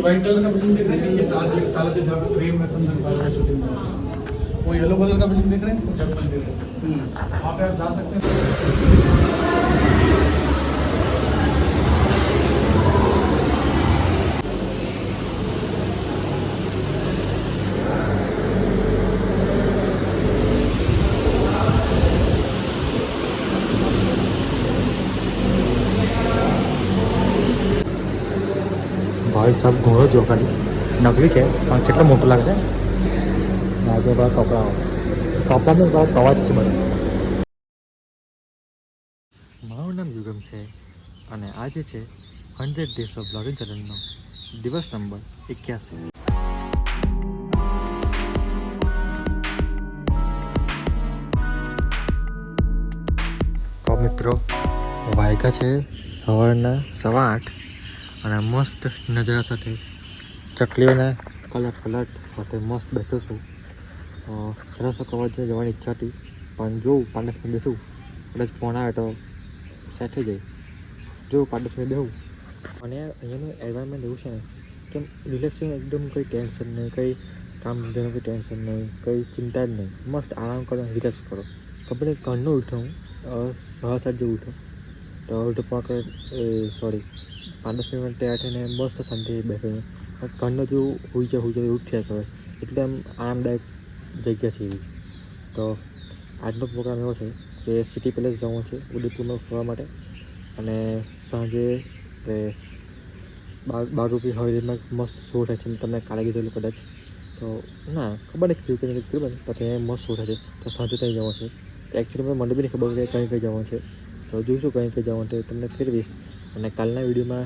ये white colour का building देख रहे हैं ये ताज ताला से जहाँ प्रेम में कुंदन वाला शूटिंग हुआ है। वो येलो कलर का बिल्डिंग देख रहे हैं वो जब मंदिर है वहाँ पे आप जा सकते हैं સાહેબ ઘોડો જો ખાલી નકલી છે, પણ કેટલો મોટો લાગશે આજે બધા કપડાઓ કપડાને બધા કવાજ છે બધા. મારું નામ યુગમ છે અને આજે છે હંડ્રેડ ડેઝ ઓફ બ્લોગિંગ ચેનલનો દિવસ નંબર એક્યાસી. મિત્રો, વાયકા છે સવારના સવા આઠ. અને મસ્ત નજારા સાથે ચકલીઓના કલર કલર સાથે મસ્ત બેઠો છું. જરાસો કવર જવાની ઈચ્છા હતી, પણ જોઉં પાંચ મિનિટ બેસું, કદાચ ફોન આવે તો સેટ થઈ જાય. જોઉં પાંચ મિનિટ બેહું અને અહીંયાનું એન્વાયરમેન્ટ એવું છે ને કેમ રિલેક્સિંગ એકદમ કંઈ ટેન્શન નહીં, કંઈ કામ ધંધાનું કંઈ ટેન્શન નહીં, કંઈ ચિંતા જ નહીં. મસ્ત આરામ કરો રિલેક્સ કરો. કપડે ઘરનું ઉઠો હું સવા સાત જેવું ઉઠો, તો ઉઠો પાક સોરી પાંચ દસ મિનિટ થઈને મસ્ત શાંતિ બેસીને ઘરનો જેવું હોઈ જાય હોઈ જાય એવું થયા કરે એટલે આમ આરામદાયક જગ્યા છે એવી. તો આજનો પ્રોગ્રામ એવો છે કે સિટી પેલેસ જવું છે ઉદયપુરમાં ફરવા માટે. અને સાંજે એટલે બાર બાર રૂપિયા હવેલીમાં મસ્ત શો થાય છે. તમને કાલે કીધેલું કદાચ. તો ના, ખબર નથી કયું કંઈ કીધું પણ ત્યાં મસ્ત શો થાય છે. તો સાંજે ત્યાં જવાનું છે. એકચ્યુઅલી મને બી નહીં ખબર કે કઈ કઈ જવાનું છે. તો જોઈશું કઈ કઈ જવાનું છે. તમને ફેરવીશ. અને કાલના વિડીયોમાં,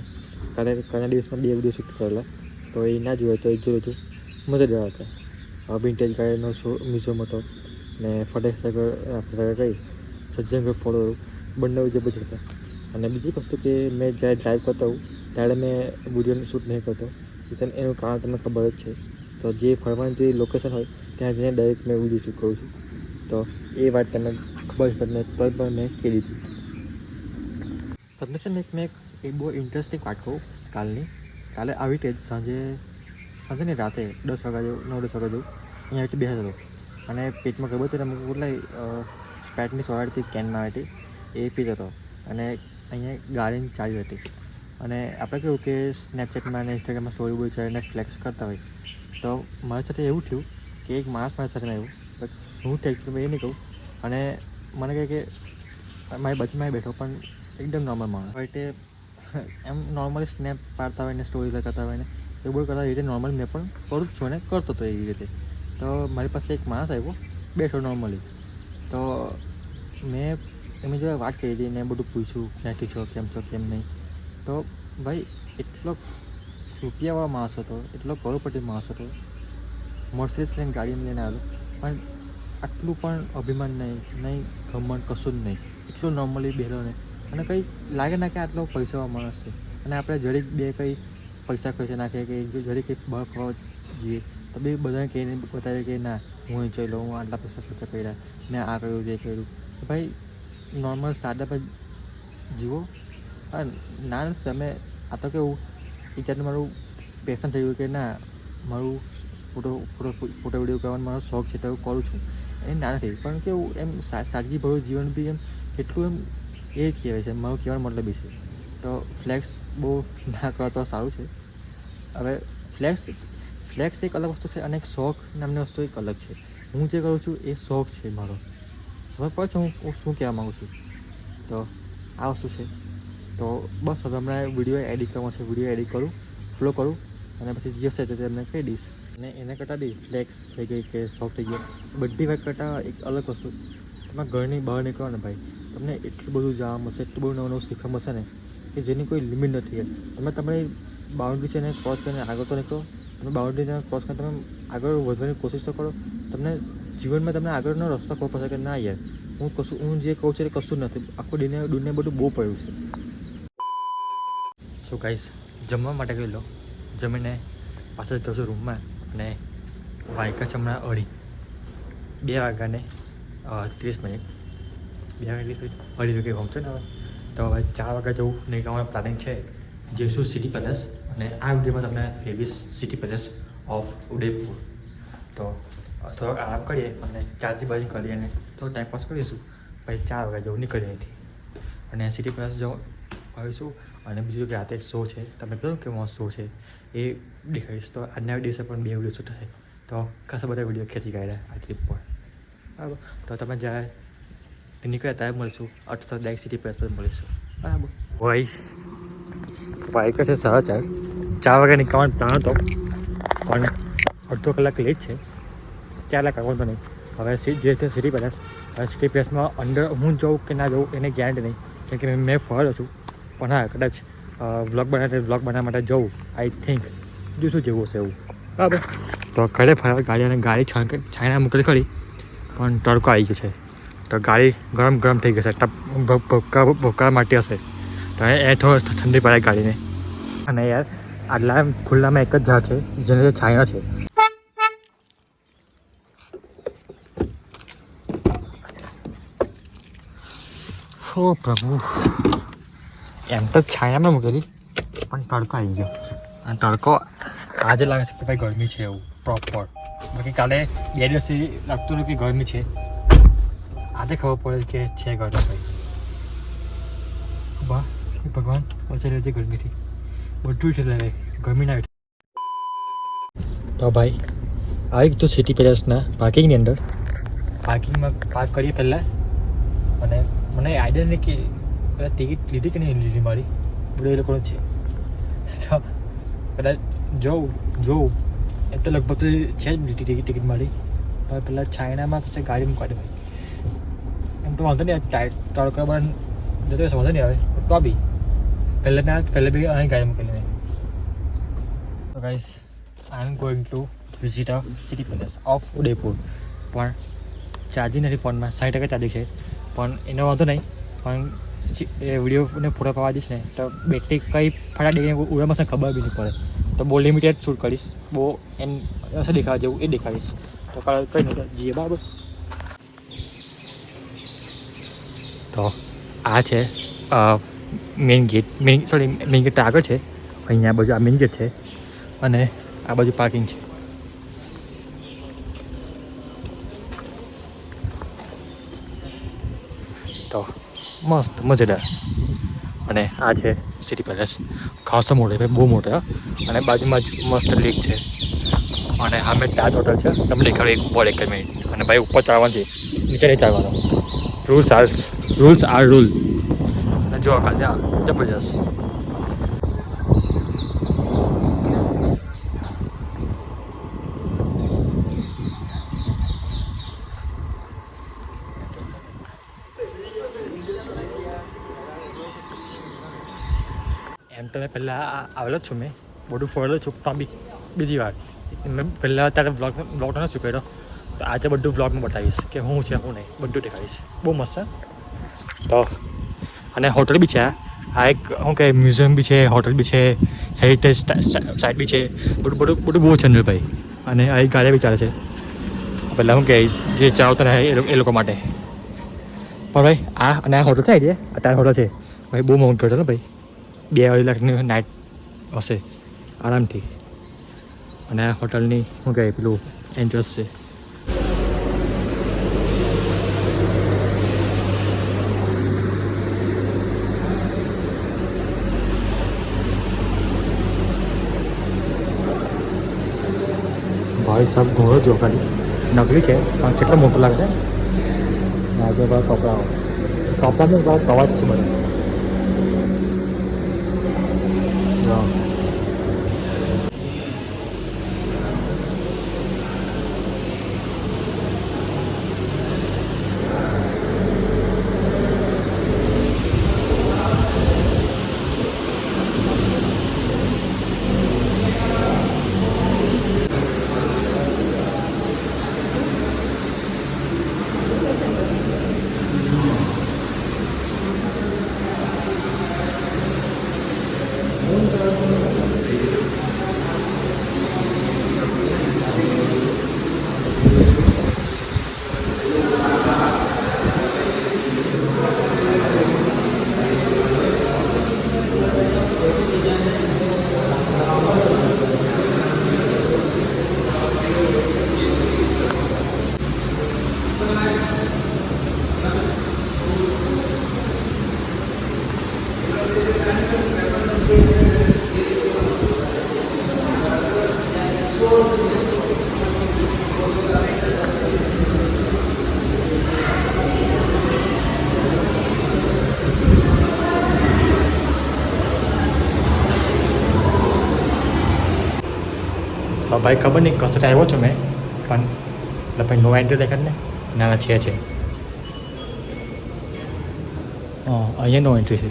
કાલે, કાલના દિવસમાં બે વીડિયો શૂટ કરેલા. તો એ ના જોયો તો એ જોયો હતું જવા હતા વિન્ટેજ ગાડીનો શો મ્યુઝિયમ હતો ને ફટેક સાગર ફટેક કઈ સજ્જનગઢ ફોડો બંને જબરજસ્ત હતા અને બીજી વસ્તુ કે મેં જ્યારે ડ્રાઈવ કરતો હોઉં, ત્યારે મેં વિડીયોનું શૂટ નહીં કરતો. તમે એનું કારણ તમને ખબર જ છે. તો જે ફરવાની જે લોકેશન હોય, ત્યાં જઈને ડાયરેક્ટ મેં વીડિયો શૂટ કરું છું. તો એ વાત તમને ખબર છે, તમને તો પણ મેં કહી દીધી તમને છે ને એક મેં એક બહુ ઇન્ટરેસ્ટિંગ વાત કહું કાલની. કાલે આવી રીતે સાંજે સાંજે ને રાતે દસ વાગ્યા જેવું, નવ, દસ વાગ્યા જેવું. અહીંયા આવી હતો અને પેટમાં ખબર છે અમુક કેટલા સ્પેટની સોરાડતી કેનમાં આવી હતી. એ પીતો હતો અને અહીંયા ગાડીની ચાવી હતી. અને આપણે કેવું કે સ્નેપચેટમાં અને ઇન્સ્ટાગ્રામમાં સ્ટોરી બોલ છે અને ફ્લેક્સ કરતા હોય. તો મારી સાથે એવું થયું કે એક માણસ મારી સાથે આવ્યું. બટ હું ટેક્ચરમાં એ નહીં કહું. અને મને કહે કે, મારી બાજુમાં બેઠો પણ એકદમ નોર્મલ માણસ. હોય તે એમ નોર્મલી સ્નેપ પાડતા હોય ને સ્ટોરી લગાતા હોય ને, એ બધું કરતા એ રીતે નોર્મલ મેં પણ કરું જ છું ને કરતો હતો એવી રીતે. તો મારી પાસે એક માણસ આવ્યો, બેઠો નોર્મલી તો મેં એમની જોડે વાત કરી હતી ને બધું પૂછ્યું, ક્યાંથી છો, કેમ છો, કેમ નહીં. તો ભાઈ, એટલો રૂપિયાવાળો માણસ હતો, એટલો કરોડપતિ માણસ હતો. મર્સિડીઝ લઈને ગાડી લઈને આવ્યો. પણ આટલું પણ અભિમાન નહીં નહીં, ઘમંડ કશું જ નહીં. એટલું નોર્મલી બેઠો ને અને કંઈ લાગે ના કે આટલો પૈસાવાળો માણસ છે. અને આપણે જરીક બે કંઈ પૈસા ખર્ચી નાખીએ કે જરીક કંઈક બહાર ફરવા જઈએ, તો બે બધાને કહીને બતાવીએ કે ના, હું એ ચાલો, હું આટલા પૈસા ખર્ચા કર્યા મેં આ કર્યું જે કર્યું. ભાઈ નોર્મલ સાદા પર જીવો. અને ના, તમે, આ તો કેવું એ મારું પેશન થઈ ગયું કે ના, મારું ફોટો ફોટો ફોટો વીડિયો કરવાનો મારો શોખ છે, તો હું કરું છું. એ ના નથી, પણ કેવું, એમ સાદગીભર્યું જીવન બી એમ, કેટલું એમ એ જ કહેવાય છે, મારું કહેવાનો મતલબ એ છે. તો ફ્લેક્સ બહુ ના કરો તો સારું છે. હવે ફ્લેક્સ ફ્લેક્સ એક અલગ વસ્તુ છે અને એક શોખ નામની વસ્તુ એક અલગ છે. હું જે કરું છું એ શોખ છે મારો. સમજ પડે છે હું શું કહેવા માગું છું? તો આ વસ્તુ છે. તો બસ હવે હમણાં વીડિયો એડિટ કરવાનો છે. વીડિયો એડિટ કરું ફ્લો કરું અને પછી જે હશે તે તમને કહી દઈશ. અને એને કરતાં બી ફ્લેક્સ થઈ ગઈ કે શોખ થઈ ગયો. બધી વાત કરતાં એક અલગ વસ્તુ. તમે ઘરની બહાર નીકળો ને ભાઈ. તમને એટલું બધું જાણવા મળશે એટલું બધું નવું નવું શીખવા મળશે ને, કે જેની કોઈ લિમિટ નથી. તમે તમારી બાઉન્ડ્રી છે એને ક્રોસ કરીને આગળ તો નીકળો. તમે બાઉન્ડ્રીને ક્રોસ કરીને તમે આગળ વધવાની કોશિશ તો કરો. તમને જીવનમાં તમને આગળનો રસ્તો ખબર પડશે કે ના યાર, હું કશું, હું જે કહું છું એ કશું નથી. આખું ડીને દુનિયા બધું બહુ પડ્યું છે. સો ગાઈસ જમવા માટે ગયેલો જમીને પાછળ જઉં છું રૂમમાં અને વાયકા છે હમણાં અઢી. બે વાગ્યાને ત્રીસ મિનિટ. બે મિનિટ અઢી વાગે પહોંચે ને તો હવે ચાર વાગ્યા જવું નહીં કે અમારું પ્લાનિંગ છે જઈશું સિટી પેલેસ અને આ વિડીયોમાં તમને ફેવિસ સિટી પેલેસ ઓફ ઉદયપુર તો થોડોક આરામ કરીએ અને ચાર્જી બાજી કરીએ અને થોડો ટાઈમપાસ કરીશું. પછી ચાર વાગ્યા જવું નીકળીએ અહીંથી. અને સિટી પેલેસ જવું, આવીશું. અને બીજું કે રાતે શો છે. તમે કહ્યું કે મોસ્ટ શો છે એ દેખાડીશ. તો આજના દિવસે પણ બે વીડિયો શૂટ થશે. તો ખાસા બધા વીડિયો ખેંચી કાઢ્યા આ ટ્રીપ પર. બરાબર? તો તમે જ્યારે નીકળ્યા ત્યારે મળશું. અઠસો ડાયક સિટી પ્રેસ પર મળીશું. બરાબર. ભાઈ વાઈક છે સાડા ચાર. ચાર વાગે નીકળવાનો પ્લાન હતો. પણ અડધો કલાક લેટ છે. ચાર લાખ આવવાનું નહીં. હવે સીટ જે તે સિટી પેલેસ હવે સિટી પેલેસમાં અંદર હું જાઉં કે ના જાઉં એને ગેરંટી નહીં. કેમ કે મેં ફરજ છું પણ હા કદાચ વ્લોગ બનાવે વ્લોગ બનાવવા માટે જવું આઈ થિંક બીજું શું જેવું હશે એવું. બરાબર. તો ઘરે ફરવા ગાડી અને ગાડી છાણ છાણા મૂકેલી ખરી. પણ તડકો આવી ગયો છે. તો ગાડી ગરમ ગરમ થઈ ટપ ભપકા ભપકા માટે હશે તો એ થોડો ઠંડી પડે ગાડીને. અને યાર, આટલા ખુલ્લામાં એક જ ઝાડ છે, જેને છાંયો છે. ઓ પ્રભુ. એમ તો છાયામાં મૂકેલી પણ તડકો આવી ગયો. અને તડકો આજે લાગે છે કે ભાઈ ગરમી છે એવું પ્રોપર બાકી કાલે બે દિવસથી લાગતું હતું ગરમી છે. આજે ખબર પડે કે છે ગરમી ભાઈ વાહ ભગવાન બચાવી લેજે ગરમીથી બધું છે લે ગરમી ના તો ભાઈ આવી તો સિટી પેલેસના પાર્કિંગની અંદર પાર્કિંગમાં પાર્ક કરીએ પહેલાં અને મને આઈડિયા નહીં કે કદાચ ટિકિટ લીધી કે નહીં લીધી મારી બધું એ લોકોનું છે તો કદાચ જોઉં જોઉં એમ તો લગભગ તો છે જ ટિકિટ ટિકિટ મારી પણ પહેલાં ચાઇનામાં પછી ગાડી મૂકવા ભાઈ તો વાંધો નહીં ટાઈટ તડકો પણ જતો રહેશે, વાંધો નહીં આવે. તો બી. પહેલાં ના, પહેલાં બી અહીં ગાડી મૂકેલી મેં તો guys I am going to visit a city palace of Udaipur પણ ચાર્જિંગ નથી ફોનમાં સાઠ ટકા ચાર્જિંગ છે. પણ એનો વાંધો નહીં, પણ એ વિડીયોને પૂરો પાવા દઈશ ને, તો બેટરી કઈ ફટાડી ઉડામાં છે ખબર બી નહીં પડે. તો બહુ લિમિટેડ શૂટ કરીશ. બહુ એમ હશે દેખાવા જેવું એ દેખાડીશ તો કઈ નહીં જીએ બરાબર? તો આ છે main gate main sorry main gate આગળ છે. અહીંયા આ બાજુ આ મેઇન ગેટ છે. અને આ બાજુ પાર્કિંગ છે. તો મસ્ત, મજેદાર. અને આ છે સિટી પેલેસ ખાસો મોટો ભાઈ, બહુ મોટો અને બાજુમાં જ મસ્ત લેક છે. અને સામે તાજ હોટલ છે. તમને ખબર એક ઉપર એક મિનિટ અને ભાઈ, ઉપર ચાલવાનું છે. નીચે નહીં ચાલવાનું rules are rules are rule અને જો કાલે જબરજસ્ત એમ તો મેં પહેલાં આવેલો જ છું મેં. બધું ફરેલો છું. પણ બી બીજી વાર. મેં પહેલાં ત્યારે બ્લોગ બ્લોગ નથી શું કર્યો. તો આજે બધું બ્લોગમાં બતાવીશ કે હું છે હું નહીં. બધું દેખાડીશ. બહુ મસ્ત. છે તો, અને હોટલ બી છે. આ એક શું કહે મ્યુઝિયમ બી છે, હોટલ બી છે, હેરિટેજ સાઇટ બી છે. બધું બધું બધું બહુ છે ભાઈ અને એક ગાડી બી ચાલે છે. પહેલાં શું કહે જે ચાવતા રહે એ લોકો- માટે. પણ ભાઈ, આ અને આ હોટલ છે આઈડિયા અત્યારે હોટલ છે. ભાઈ, બહુ મોંઘી હોટલ ને ભાઈ? બે અઢી લાખની નાઇટ હશે. આરામથી. અને આ હોટલની શું કહે પેલું એન્ટ્રસ છે. ભાઈ સાહેબ ઘોડો જો ખાલી નકલી છે પણ કેટલો મોટો લાગશે આજે ભાઈ કપડાઓ. કપડાની ભાઈ કવાજ છે બધા. ભાઈ ખબર નહીં કસોટા આવ્યો છો મેં, પણ એટલે ભાઈ નો એન્ટ્રી દેખાડ ને નાના છે છે. હા, અહીંયા નો એન્ટ્રી છે.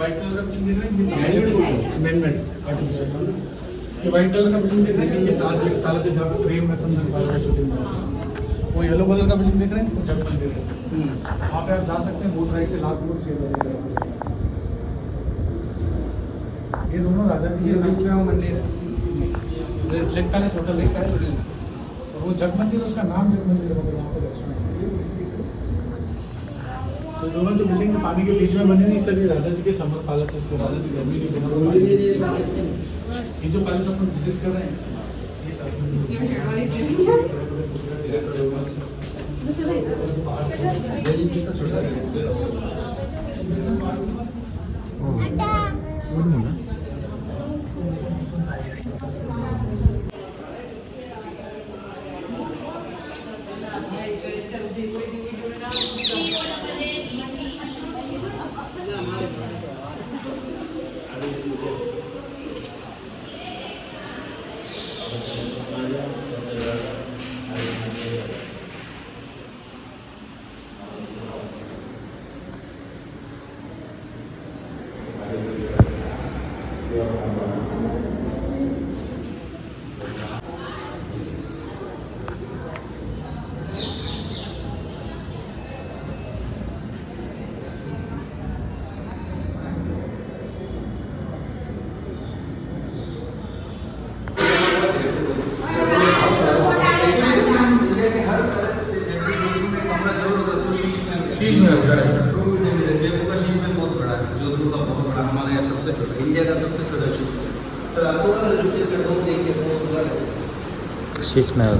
వైట్ కలర్ ప్రేమ वो येलो कलर का बिल्डिंग देख रहे हैं वो जग मंदिर है। वहाँ पे आप जा सकते हैं बोट राइड से लास्ट रोड से ये दोनों राजा जी के बीच में वो मंदिर है। Lake palace hotel lake palace hotel और वो जग मंदिर उसका नाम जग मंदिर है वहाँ पे रेस्टोरेंट तो दोनों जो बिल्डिंग के पानी के बीच में बने नहीं सर ये राजा जी के समर पैलेस है इसको राजा जी गर्मी के दिनों में पानी के बीच में- ये जो पैलेस अपन विज़िट कर रहे हैं ये 소리 몰라? शीश इंडिया का सबसे छोटा शीश सर आपको छत्तीसगढ़ देखिए बहुत सुंदर है શીશ મહેલ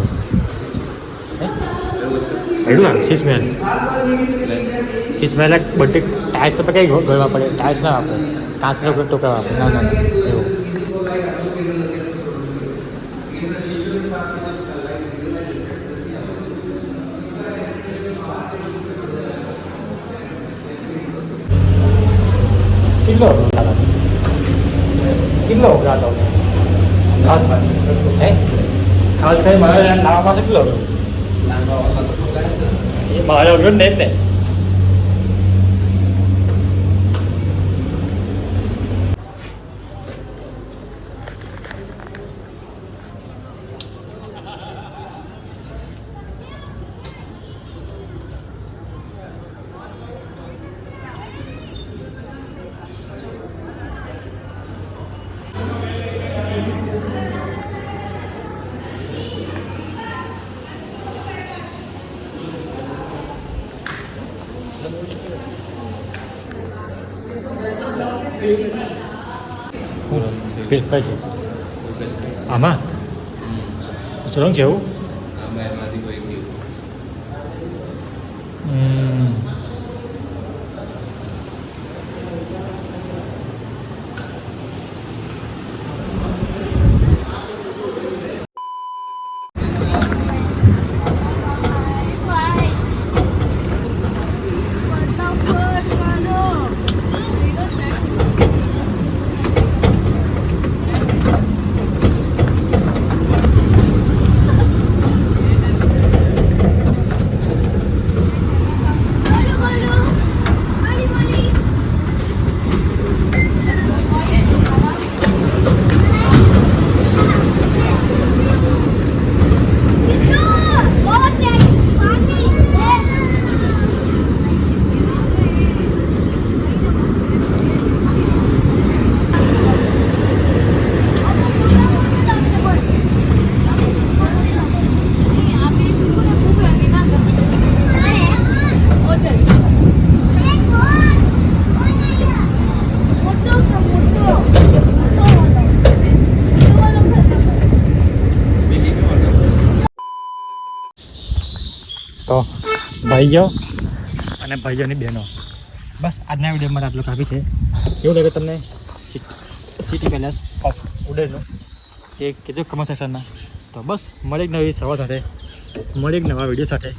એડું શીશ મહેલ શીશ મહેલ એક બધી ટાઇલ્સ પર કઈ ગળવા પડે ટાઇલ્સ ના આપણે કાચનો કોઈ ટોકરા વાપરે ના ના ના એવું किसी को लाइक आलू के लिए कैसे फोटो लेकिन सर शीशों के साथ में जो लाइक કિલ્લો કિલ્લો ગાતો ખાસ હે ખાસ કરી મારા નાવા પાસે કિલ્લો એ મારે ઓળખ ને જ ને કઈ છે આમાં સુરંગ છે એવું હમ ભાઈઓ અને ભાઈઓની બહેનો. બસ, આજના વિડીયોમાં આટલું કાપી છે. કેવું લાગે તમને? સિટી પેલેસ ઓફ ઉડેરનું કે કેજો કમેન્ટ સેક્શનમાં તો બસ મળી એક નવી સવાર સાથે. મળે એક નવા વીડિયો સાથે.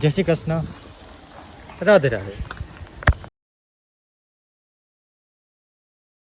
જય શ્રી કૃષ્ણ. રાધે રાધે.